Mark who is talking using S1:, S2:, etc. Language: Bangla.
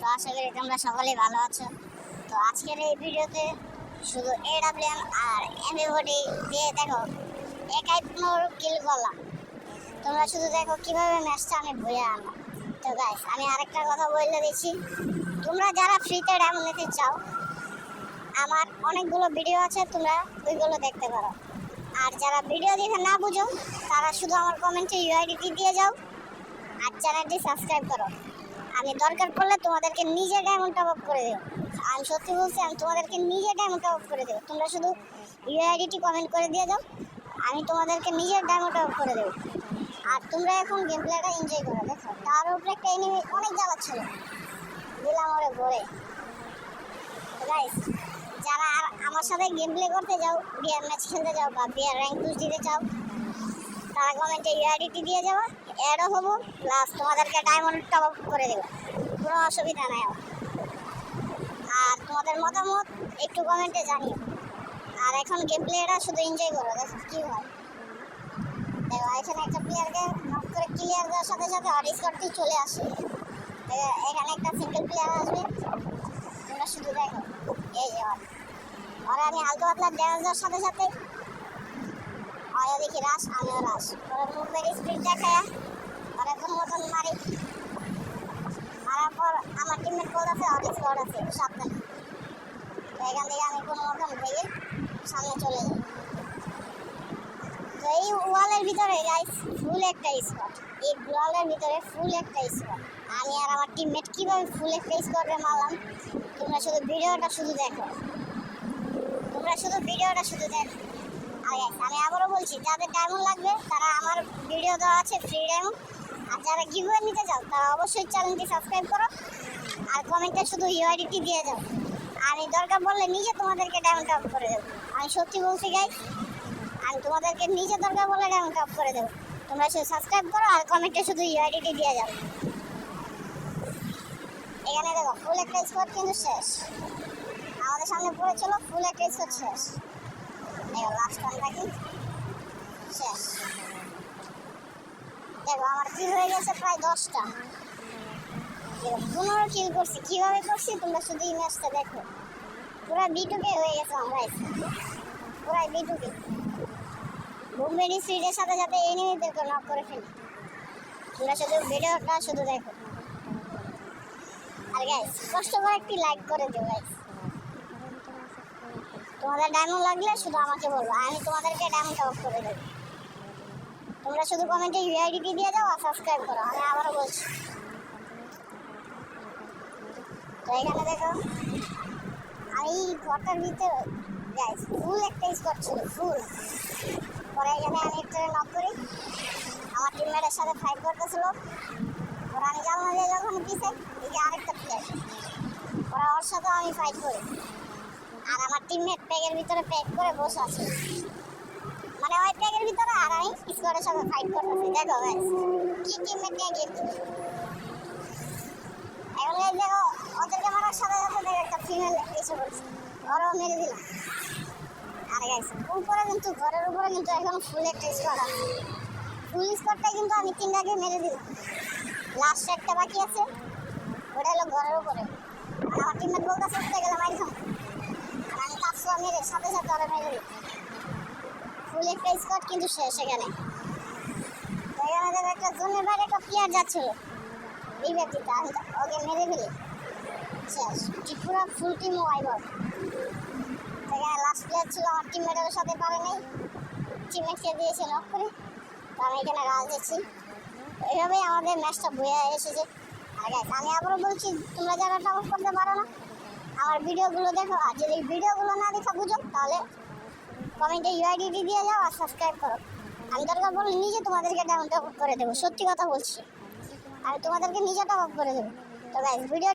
S1: তো আশা করি তোমরা সকলেই ভালো আছো। তো আজকের এই ভিডিওতে শুধু এডাব্লিউএম আর এমএবডি দিয়ে দেখো, একাই পনেরো কিল করলাম। তোমরা শুধু দেখো কীভাবে ম্যাচটা আমি বয়ে আনলাম তো গাইস আমি আরেকটা কথা বলে দিচ্ছি। তোমরা যারা ফ্রিতে ডায়মন্ড নিতে চাও, আমার অনেকগুলো ভিডিও আছে, তোমরা ওইগুলো দেখতে পারো। আর যারা ভিডিও দেখে না বুঝো, তারা শুধু আমার কমেন্টে ইউআইডিটি দিয়ে যাও। আর চ্যানেলটি সাবস্ক্রাইব করো। আমি দরকার পড়লে তোমাদেরকে নিজে ডায়মন্ড টপ আপ করে দেবো। আমি সত্যি বলছি, আমি তোমাদেরকে নিজে ডায়মন্ড টপ আপ করে দেবো। তোমরা শুধু ইউআইডিটি কমেন্ট করে দিয়ে যাও, আমি তোমাদেরকে নিজের ডায়মন্ড টপ আপ করে দেবো। আর তোমরা এখন গেম প্লেটা এনজয় করো, দেখো। তার উপরে একটা এনিমি অনেক জ্বালাচ্ছিল। দিলাম ওরে ভরে। যারা আমার সাথে গেম প্লে করতে যাও বিয়ার ম্যাচ খেলতে যাও বা বিয়ার র্যাঙ্ক পুশ দিতে চাও তারা কমেন্টে ইউআইডিটি দিয়ে যাব অ্যাডও হব প্লাস তোমাদেরকে ডায়মন্ড টপ আপ করে দেবো। কোনো অসুবিধা নাই আমার। আর তোমাদের মতামত একটু কমেন্টে জানিও। আর এখন গেম প্লেয়াররা শুধু এনজয় করো, দেখো কী হয়। দেখো, এখানে একটা প্লেয়ারকে নক করে ক্লিয়ার দেওয়ার সাথে সাথে হট স্কটটি চলে আসে। এখানে একটা সিঙ্গেল প্লেয়ার আসবে। তোমরা শুধু দেখো। এই যে, ওরা। আমি হালকা পাতলা ড্যামেজ দেওয়ার সাথে সাথে ওরা দেখি, রাস, আমিও রাস। ওরা মুভের স্পিড দেখায় ওরা কোনো মতন মারি। মারার পর আমার টিমমেট বলতেছে হট স্কট আছে, সাবধানে। তো এখান থেকে আমি কোনো মতন ভেঙে সামনে চলে যাই। তো এই ওয়ালের ভিতরে গাইস ফুল একটা স্পট এই ওয়ালের ভিতরে ফুল একটা স্পট আমি আর আমার টিমমেট কীভাবে ফুল একটা স্পটে মারলাম, তোমরা শুধু ভিডিওটা শুধু দেখো। তোমরা শুধু ভিডিওটা শুধু দেখো। আর আমি আবারও বলছি, যাদের ডায়মন্ড লাগবে, তারা আমার ভিডিও দেওয়া আছে ফ্রি ডায়মন্ড আর যারা গিভওয়ে নিতে চাও, তারা অবশ্যই চ্যানেলটি সাবস্ক্রাইব করো, আর কমেন্টে শুধু ইউআইডিটি দিয়ে যাও। আমি দরকার পড়লে নিজে তোমাদেরকে ডায়মন্ড টপ করে দেবো। আমি সত্যি বলছি গাইস আমি তোমাদেরকে নিজে দরকার বলে ডায়মন্ড টপ করে দেবো। তোমরা শুধু সাবস্ক্রাইব করো, আর কমেন্টে শুধু ইউআইডিটি দিয়ে যাও। এখানে দেখো ফুল একটা স্পট কিন্তু শেষ। আমাদের সামনে পড়েছিল ফুল একটা স্পট শেষ দেখো লাস্ট ওয়ানটা কি শেষ। দেখো, আমার কিল হয়ে গেছে প্রায় দশটা। পনেরো কিল করছি। কীভাবে করছি? তোমরা শুধু এই ম্যাচটা দেখো পুরা বিটুকে হয়ে গেছে আমরা পুরাই বিটুকে বুমবেরি স্পিডের সাথে সাথে এনিমিদেরকে নক করে ফেলি। তোমরা শুধু ভিডিওটা শুধু দেখো। আর গাইস কষ্ট করে একটি লাইক করে দিও গাইস তোমাদের ডায়মন্ড লাগলে শুধু আমাকে বলব, আমি তোমাদেরকে ডায়মন্ড টপ করে দেবো। তোমরা শুধু কমেন্টে ইউআইডিটি দিয়ে যাও আর সাবস্ক্রাইব করো, আমি আবারও বলছি। তো এখানে দেখো আমি ঘরটার ভিতরে গাইস ফুল একটা স্পট ছিল ফুল পরে এখানে আমি একটা নক করি। আমার টিমমেটের সাথে ফাইট করতেছিল। ওরা আমি জানলা দিয়ে যখন পিছে এদিকে আরেকটা প্লেয়ার ওরা ওর সাথে আমি ফাইট করি। আর আমার টিমমেট প্যাকের ভিতরে প্যাক করে বসে আছে। মানে ওই প্যাকের ভিতরে আর আমি স্কোয়াডের সাথে ফাইট করতেছি। দেখো কি টিমমেট নিয়ে গেম এখন এই দেখো ওদেরকে মারার সাথে সাথে দেখো একটা ফিমেল এসে পড়ছে। ওরাও মেরে দিলাম আর গাইস উপরে কিন্তু, ঘরের উপরে কিন্তু এখন ফুল একটা স্কোয়াড আছে। ফুল স্কোয়াডটা কিন্তু আমি তিনটাকে মেরে দিলাম। লাস্ট একটা বাকি আছে, ওটা হলো ঘরের উপরে। আমার টিমমেট বলতেছে, উঠতে গেলে মারি আমি সাথে সাথে ওরা মেরে দিই ফুল একটা স্কোয়াড কিন্তু শেষ এখানে। তো এখানে দেখো একটা জোনের বাইরে একটা প্লেয়ার যাচ্ছিল এই ব্যক্তিটা আমি ওকে মেরে ফেলি। শেষ। ত্রিপুরা ফুল টিম ওয়াইবার এখানে লাস্ট প্লেয়ার ছিল, আমার টিমমেটের সাথে পারে নাই। টিমমেটকে দিয়েছে নক করে। তো আমি এখানে রাজ দিচ্ছি এইভাবেই আমাদের ম্যাচটা বয়ে এসেছে। আর আমি আবারও বলছি, তোমরা যারা ডাউনলোড করতে পারো না আমার ভিডিওগুলো দেখো, আর যদি ভিডিওগুলো না দেখা বুঝো, তাহলে কমেন্টে ইউআইডিটি দিয়ে যাও আর সাবস্ক্রাইব করো। আমি দরকার বললে নিজে তোমাদেরকে ডাউন টপ করে দেবো, সত্যি কথা বলছি। আর তোমাদেরকে নিজে টপ আপ করে দেবো। তো ভিডিও